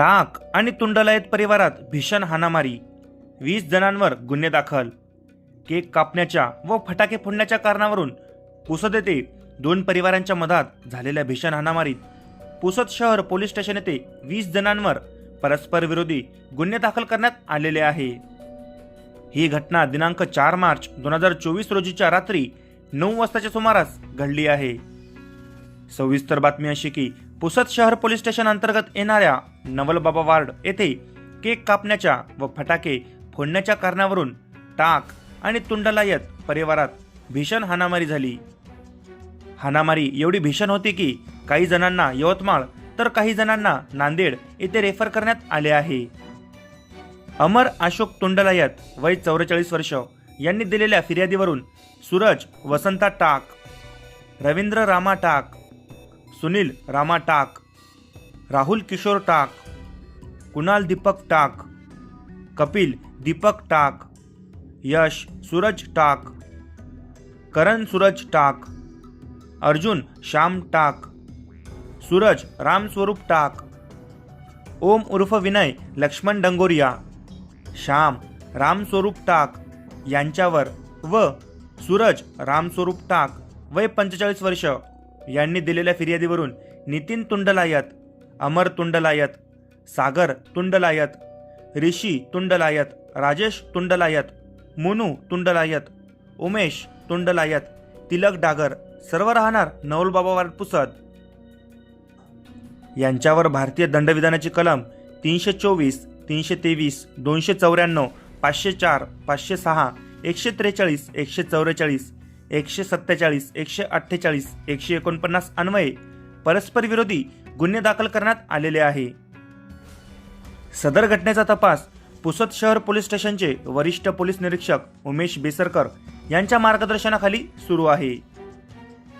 टाक आणि तुंडलायत परिवारात भीषण हाणामारी. वीस जणांवर गुन्हे दाखल. केक कापण्याच्या व फटाके फोडण्याच्या कारणावरून पुसद येथे दोन परिवारांच्या मधात झालेल्या भीषण हाणामारीत. पुसद शहर पोलीस स्टेशन येथे वीस जणांवर परस्पर विरोधी गुन्हे दाखल करण्यात आलेले आहे. ही घटना दिनांक चार मार्च दोन हजार चोवीस रोजीच्या रात्री नऊ वाजताच्या सुमारास घडली आहे. सविस्तर बातमी अशी की पुसद शहर पोलीस स्टेशन अंतर्गत येणाऱ्या नवलबाबा वार्ड येथे केक कापण्याच्या व फटाके फोडण्याच्या कारणावरून टाक आणि तुंडलायत परिवारात भीषण हाणामारी झाली. हाणामारी एवढी भीषण होती की काही जणांना यवतमाळ तर काही जणांना नांदेड येथे रेफर करण्यात आले आहे. अमर अशोक तुंडलायत वय चौवेचाळीस वर्ष. यांनी दिलेल्या फिर्यादीवरून सूरज वसंता टाक रवींद्र रामा टाक सुनील रामा टाक राहुल किशोर टाक कुणाल दीपक टाक कपिल दीपक टाक यश सूरज टाक करण सूरज टाक अर्जुन श्याम टाक सूरज रामस्वरूप टाक ओम उर्फ विनय लक्ष्मण डंगोरिया श्याम रामस्वरूप टाक यांच्यावर व सूरज रामस्वरूप टाक वय पंचेचाळीस वर्ष. यांनी दिलेल्या फिर्यादीवरून नितीन तुंडलायत अमर तुंडलायत सागर तुंडलायत ऋषी तुंडलायत राजेश तुंडलायत मुनू तुंडलायत उमेश तुंडलायत तिलक डागर सर्व राहणार नवलबाबा पुसद यांच्यावर भारतीय दंडविधानाची कलम तीनशे चोवीस तीनशे तेवीस दोनशे चौऱ्याण्णव पाचशे चार पाचशे सहा एकशे त्रेचाळीस एकशे चौवेचाळीस एकशे सत्तेचाळीस एकशे अठ्ठेचाळीस एकशे एकोणपन्नास अन्वये परस्पर विरोधी गुन्हे दाखल करण्यात आलेले आहे. सदर घटनेचा तपास पुसद शहर पोलीस स्टेशनचे वरिष्ठ पोलीस निरीक्षक उमेश बेसरकर यांच्या मार्गदर्शनाखाली सुरू आहे.